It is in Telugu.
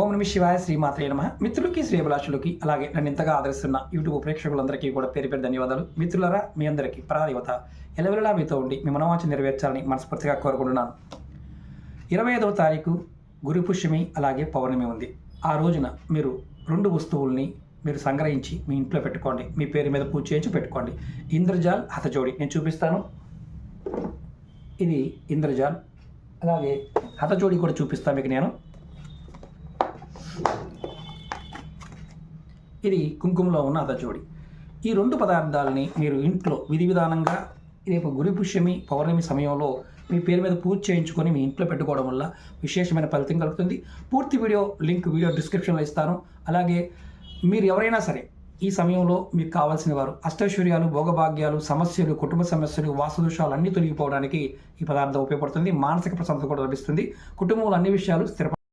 ఓం నమి శివాయ శ్రీమాత్రే నమ. మిత్రులకి శ్రీభిలాషులకి అలాగే నన్ను ఇంతగా ఆదరిస్తున్న యూట్యూబ్ ప్రేక్షకులందరికీ కూడా పేరు పేరు ధన్యవాదాలు. మిత్రులరా మీ అందరికీ పరాదేవత ఎలవెలలా మీతో ఉండి మీ మనవాంఛ నెరవేర్చాలని మనస్ఫూర్తిగా కోరుకుంటున్నాను. ఇరవై ఐదవ తారీఖు గురు పుష్యమి అలాగే పౌర్ణమి ఉంది. ఆ రోజున మీరు రెండు వస్తువుల్ని మీరు సంగ్రహించి మీ ఇంట్లో పెట్టుకోండి. మీ పేరు మీద పూజ చేయించి పెట్టుకోండి. ఇంద్రజాల్ హతజోడి. నేను చూపిస్తాను. ఇది ఇంద్రజాల్. అలాగే హతజోడి కూడా చూపిస్తాను మీకు నేను. ఇది కుంకుమలో ఉన్న అదజోడి ఈ రెండు పదార్థాలని మీరు ఇంట్లో విధి విధానంగా రేపు గురు పుష్యమి పౌర్ణమి సమయంలో మీ పేరు మీద పూజ చేయించుకొని మీ ఇంట్లో పెట్టుకోవడం వల్ల విశేషమైన ఫలితం కలుగుతుంది. పూర్తి వీడియో లింక్ వీడియో డిస్క్రిప్షన్లో ఇస్తాను. అలాగే మీరు ఎవరైనా సరే ఈ సమయంలో మీకు కావాల్సిన వారు అష్టైశ్వర్యాలు భోగభాగ్యాలు సమస్యలు కుటుంబ సమస్యలు వాస్తుదోషాలు అన్నీ తొలగిపోవడానికి ఈ పదార్థం ఉపయోగపడుతుంది. మానసిక ప్రశాంతత కూడా లభిస్తుంది. కుటుంబంలో అన్ని విషయాలు స్థిర